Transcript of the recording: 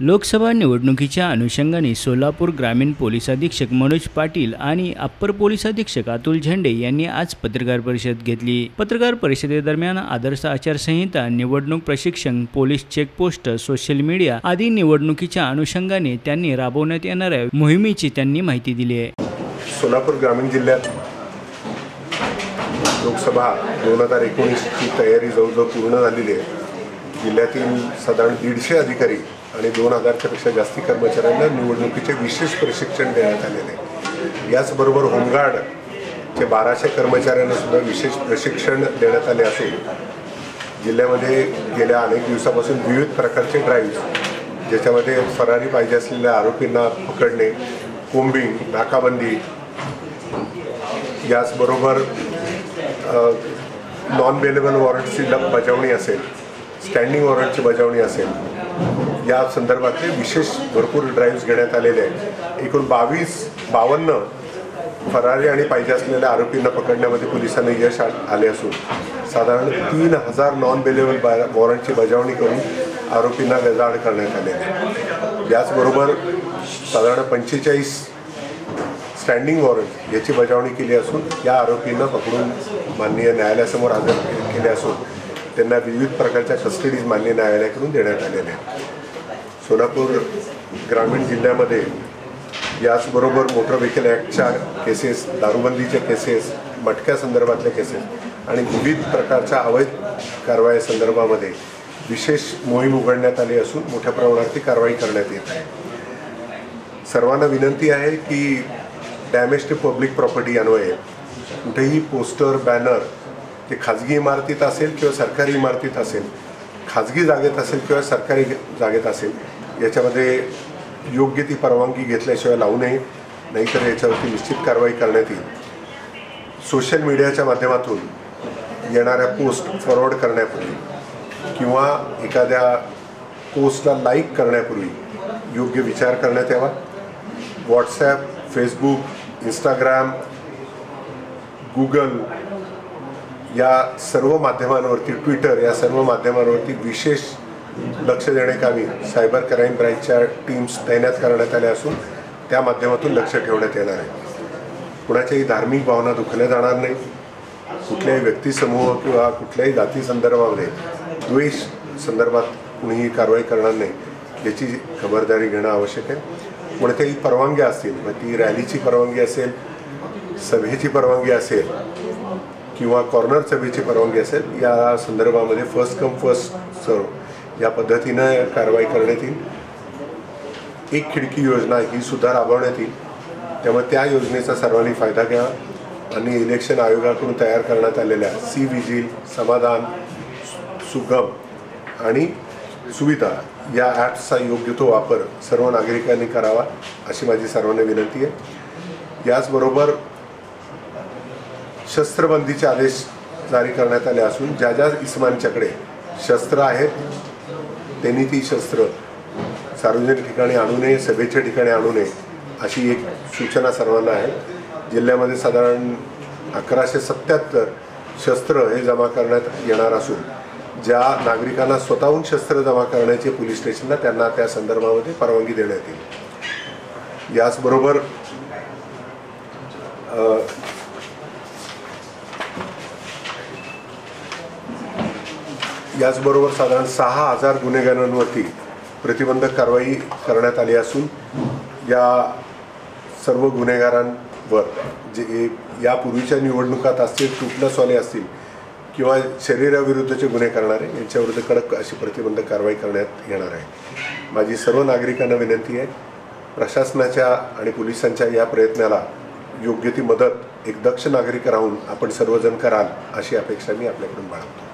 लोकसभा निवडणुकीच्या अनुषंगाने सोलापूर ग्रामीण पोलीस अधीक्षक मनोज पाटील आणि अप्पर पोलीस अधीक्षक अतुल झेंडे यांनी आज पत्रकार परिषद घेतली. पत्रकार परिषदेदरम्यान आदर्श आचारसंहिता निवडणूक प्रशिक्षण पोलीस चेकपोस्ट सोशल मीडिया आदी निवडणुकीच्या अनुषंगाने त्यांनी राबवण्यात येणाऱ्या मोहिमेची त्यांनी माहिती दिली आहे. सोलापूर ग्रामीण जिल्ह्यात लोकसभा दोन हजार एकोणीसची तयारी जवळजवळ पूर्ण झालेली आहे. जिल्ह्यातील साधारण दीडशे अधिकारी आणि दोन हजारच्यापेक्षा जास्ती कर्मचाऱ्यांना निवडणुकीचे विशेष प्रशिक्षण देण्यात आलेले आहे. याचबरोबर होमगार्डचे बाराशे कर्मचाऱ्यांना सुद्धा विशेष प्रशिक्षण देण्यात आले असून जिल्ह्यामध्ये गेल्या अनेक दिवसापासून विविध प्रकारचे ड्राईव्ह ज्याच्यामध्ये फरारी पाहिजे असलेल्या आरोपींना पकडणे कोंबिंग नाकाबंदी याचबरोबर नॉन बेलेबल वॉरंटची बजावणी असेल. स्टँडिंग वॉरंटची बजावणी असेल या संदर्भातले विशेष भरपूर ड्राईव्ह्स घेण्यात आलेले आहेत. एकूण बावीस बावन्न फरारी आणि पाहिजे असलेल्या आरोपींना पकडण्यामध्ये पोलिसांना यश आले असून साधारण तीन हजार नॉन बेलेबल बा वॉरंटची बजावणी करून आरोपींना गजाआड करण्यात आले आहे. याचबरोबर साधारण पंचेचाळीस स्टँडिंग वॉरंट याची बजावणी केली असून या आरोपींना पकडून माननीय न्यायालयासमोर हजर केले असून त्यांना विविध प्रकारच्या कस्टडीज मान्य न्यायालयाकडून देण्यात आलेल्या आहेत. सोलापूर ग्रामीण जिल्ह्यामध्ये याचबरोबर मोटर व्हेकल ॲक्टच्या केसेस दारूबंदीच्या केसेस मटक्या संदर्भातल्या केसेस आणि विविध प्रकारच्या अवैध कारवाई संदर्भामध्ये विशेष मोहीम उघडण्यात आली असून मोठ्या प्रमाणावरती कारवाई करण्यात येत आहे. सर्वांना विनंती आहे की डॅमेज टू पब्लिक प्रॉपर्टी अन्वये कुठेही पोस्टर बॅनर ते खाजगी इमारतीत असेल किंवा सरकारी इमारतीत असेल खाजगी जागेत असेल किंवा सरकारी जागेत असेल याच्यामध्ये योग्य ती परवानगी घेतल्याशिवाय लावू नये नाहीतर याच्यावरती निश्चित कारवाई करण्यात येईल. सोशल मीडियाच्या माध्यमातून येणाऱ्या पोस्ट फॉरवर्ड करण्यापूर्वी किंवा एखाद्या पोस्टला लाईक करण्यापूर्वी योग्य विचार करण्यात यावा. व्हॉट्सॲप फेसबुक इंस्टाग्राम गुगल या सर्व माध्यमांवरती ट्विटर या सर्व माध्यमांवरती विशेष लक्ष देण्याकामी सायबर क्राईम ब्रँचच्या टीम्स तैनात करण्यात आल्या असून त्या माध्यमातून लक्ष ठेवण्यात येणार आहे. कुणाच्याही धार्मिक भावना दुखल्या जाणार नाही. कुठल्याही व्यक्तिसमूह किंवा कुठल्याही जाती संदर्भामध्ये द्वेष संदर्भात कुणीही कारवाई करणार नाही याची खबरदारी घेणं आवश्यक आहे. कोणत्याही परवानग्या असतील मग ती रॅलीची परवानगी असेल सभेची परवानगी असेल किंवा कॉर्नर सभेची परवानगी असेल या संदर्भामध्ये फर्स्ट कम फर्स्ट सर्व या पद्धतीनं कारवाई करण्यात येईल. एक खिडकी योजना ही सुद्धा राबवण्यात येईल. त्यामुळे त्या योजनेचा सर्वांनी फायदा घ्यावा आणि इलेक्शन आयोगाकडून तयार करण्यात आलेल्या सी विजिल समाधान सुगम आणि सुविधा या ॲप्सचा योग्य तो वापर सर्व नागरिकांनी करावा अशी माझी सर्वांना विनंती आहे. याचबरोबर शस्त्रबंदीचे आदेश जारी करण्यात आले असून ज्या ज्या इस्मांच्याकडे शस्त्र आहेत त्यांनी ती शस्त्र सार्वजनिक ठिकाणी आणू नये सभेच्या ठिकाणी आणू नये अशी एक सूचना सर्वांना आहे. जिल्ह्यामध्ये साधारण अकराशे सत्याहत्तर शस्त्र हे जमा करण्यात येणार असून ज्या नागरिकांना स्वतःहून शस्त्र जमा करण्याचे पोलीस स्टेशनला त्यांना त्या संदर्भामध्ये परवानगी देण्यात येईल. याचबरोबर याचबरोबर साधारण सहा हजार गुन्हेगारांवरती प्रतिबंधक कारवाई करण्यात आली असून या सर्व गुन्हेगारांवर जे यापूर्वीच्या निवडणुकात असतील टुटलसवाले असतील किंवा शरीराविरुद्धचे गुन्हे करणारे यांच्याविरुद्ध कडक अशी प्रतिबंधक कारवाई करण्यात येणार आहे. माझी सर्व नागरिकांना विनंती आहे प्रशासनाच्या आणि पोलिसांच्या या प्रयत्नाला योग्य ती मदत एक दक्ष नागरिक राहून आपण सर्वजण कराल अशी अपेक्षा मी आपल्याकडून बाळगतो.